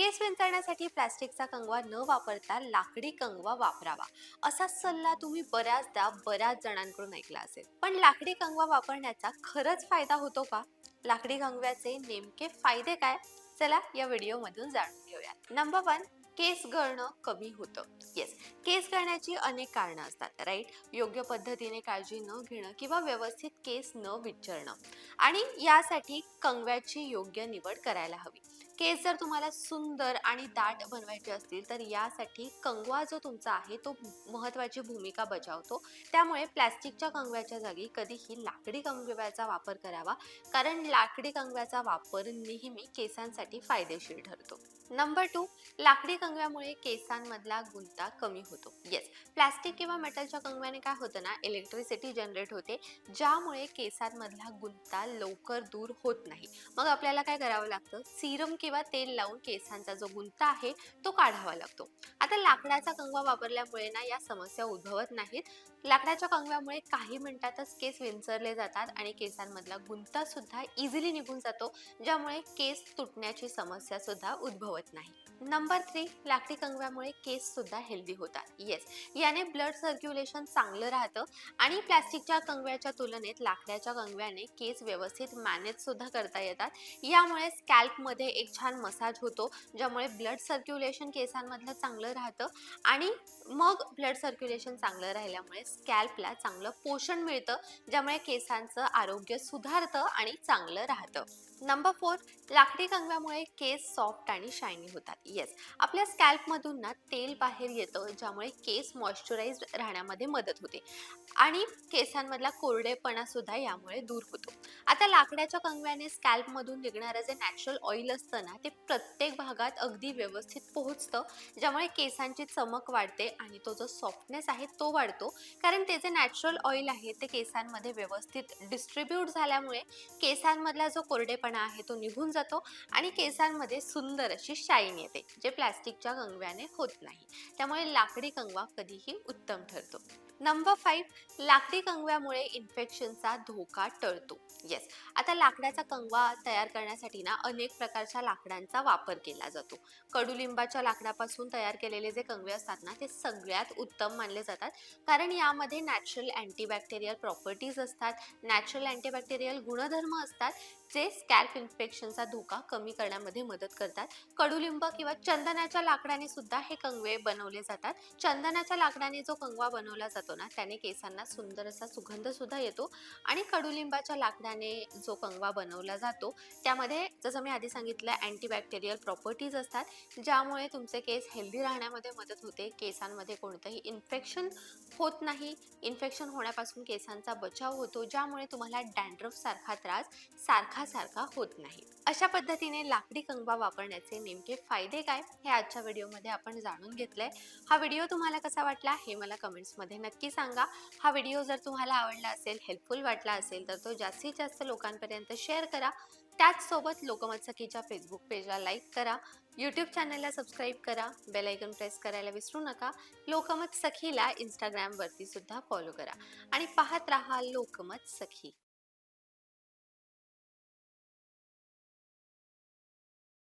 केस विंचरण्यासाठी प्लास्टिकचा कंगवा न वापरता लाकडी कंगवा वापरावा. असा सल्ला तुम्ही बऱ्याचदा बऱ्याच जणांकडून ऐकला असेल. पण लाकडी कंगवा वापरण्याचा खरंच फायदा होतो का? लाकडी कंगव्याचे नेमके फायदे काय? चला या व्हिडिओमधून जाणून घेऊयात. नंबर वन केस गळणं कमी होतं. येस केस गळण्याची अनेक कारणं असतात राईट योग्य पद्धतीने काळजी न घेणं किंवा व्यवस्थित केस न विचारणं आणि यासाठी कंगव्याची योग्य निवड करायला हवी. केस जर तुम्हाला सुंदर आणि दाट बनवायचे असतील तर यासाठी कंगवा जो तुमचा आहे तो महत्त्वाची भूमिका बजावतो. त्यामुळे प्लॅस्टिकच्या कंगव्याच्या जागी कधीही लाकडी कंगव्याचा वापर करावा कारण लाकडी कंगव्याचा वापर नेहमी केसांसाठी फायदेशीर ठरतो. नंबर टू लाकडी कंगव्यामुळे केसांमधला गुंता कमी होतो. येस प्लास्टिक किंवा मेटलच्या कंगव्याने काय होतं ना इलेक्ट्रिसिटी जनरेट होते ज्यामुळे केसांमधला गुंता लवकर दूर होत नाही. मग आपल्याला काय करावं लागतं? सिरम किंवा तेल लावून केसांचा जो गुंता आहे तो काढावा लागतो. आता लाकडाचा कंगवा वापरल्यामुळे ना या समस्या उद्भवत नाहीत. लाकडाच्या कंगव्यामुळे काही मिनिटातच केस विंचरले जातात आणि केसांमधला गुंता सुद्धा इझिली निघून जातो ज्यामुळे केस तुटण्याची समस्या सुद्धा उद्भवत नाही. नंबर थ्री लाकडी कंगव्यामुळे केस सुद्धा हेल्दी होतात. येस याने ब्लड सर्क्युलेशन चांगलं राहतं आणि प्लॅस्टिकच्या कंगव्याच्या तुलनेत लाकड्याच्या कंगव्याने केस व्यवस्थित मॅनेज सुद्धा करता येतात. यामुळे स्कॅल्पमध्ये एक छान मसाज होतो ज्यामुळे ब्लड सर्क्युलेशन केसांमधलं चांगलं राहतं आणि मग ब्लड सर्क्युलेशन चांगलं राहिल्यामुळे स्कॅल्पला चांगलं पोषण मिळतं ज्यामुळे केसांचं आरोग्य सुधारतं आणि चांगलं राहतं. नंबर फोर लाकडी कंगव्यामुळे केस सॉफ्ट आणि शायनी होतात. येस आपल्या स्कॅल्पमधून ना तेल बाहेर येतं ज्यामुळे केस मॉइश्चराईज राहण्यामध्ये मदत होते. आणि केसांमधला कोरडेपणा सुद्धा यामुळे दूर होतो. आता लाकडाच्या कंगव्याने स्कॅल्पमधून निघणारं जे नॅचरल ऑइल असतं ना ते प्रत्येक भागात अगदी व्यवस्थित पोहोचतं ज्यामुळे केसांची चमक वाढते आणि तो जो सॉफ्टनेस आहे तो वाढतो. कारण ते जे नॅचरल ऑइल आहे ते केसांमध्ये व्यवस्थित डिस्ट्रीब्यूट झाल्यामुळे केसांमधला जो कोरडेपणा आहे तो निघून जातो आणि केसांमध्ये सुंदर अशी शाईन येते जे प्लॅस्टिकच्या कंगव्याने होत नाही. त्यामुळे लाकडी कंगवा कधीही उत्तम ठरतो. नंबर फाईव्ह लाकडी कंगव्यामुळे इन्फेक्शनचा धोका टळतो. येस आता लाकडाचा कंगवा तयार करण्यासाठी ना अनेक प्रकारच्या लाकडांचा वापर केला जातो. कडुलिंबाच्या लाकडापासून तयार केलेले जे कंगवे असतात ना ते सगळ्यात उत्तम मानले जातात. कारण यामध्ये नॅचरल अँटीबॅक्टेरियल प्रॉपर्टीज असतात. नॅचरल अँटीबॅक्टेरियल गुणधर्म असतात. जे स्कॅल्प इन्फेक्शनचा धोका कमी करण्यामध्ये मदत करतात. कडुलिंब किंवा चंदनाच्या लाकडाने सुद्धा हे कंगवे बनवले जातात. चंदनाच्या लाकडाने जो कंगवा बनवला जातो ना त्याने केसांना सुंदर असा सुगंध सुद्धा येतो आणि कडुलिंबाच्या लाकडाने जो कंगवा बनवला जातो त्यामध्ये जसं मी आधी सांगितलं अँटीबॅक्टेरियल प्रॉपर्टीज असतात ज्यामुळे तुमचे केस हेल्दी राहण्यामध्ये मदत होते. केसांमध्ये कोणतंही इन्फेक्शन होत नाही. इन्फेक्शन होण्यापासून केसांचा बचाव होतो ज्यामुळे तुम्हाला डँड्रफसारखा त्रास सारखा सारखा होत नाही. अशा पद्धतीने लाकडी कंगवा वापरण्याचे नेमके फायदे काय हे आजच्या व्हिडिओमध्ये आपण जाणून घेतलंय. हा व्हिडिओ तुम्हाला कसा वाटला हे मला कमेंट्समध्ये नक्की सांगा. हा व्हिडिओ जर तुम्हाला आवडला असेल हेल्पफुल वाटला असेल तर तो जास्तीत जास्त लोकांपर्यंत शेअर करा. त्याचसोबत लोकमत सखीच्या फेसबुक पेजला लाईक करा. यूट्यूब चॅनलला सबस्क्राईब करा. बेल आयकन प्रेस करायला विसरू नका. लोकमत सखीला इंस्टाग्रामवरती सुद्धा फॉलो करा. आणि पाहत राहा लोकमत सखी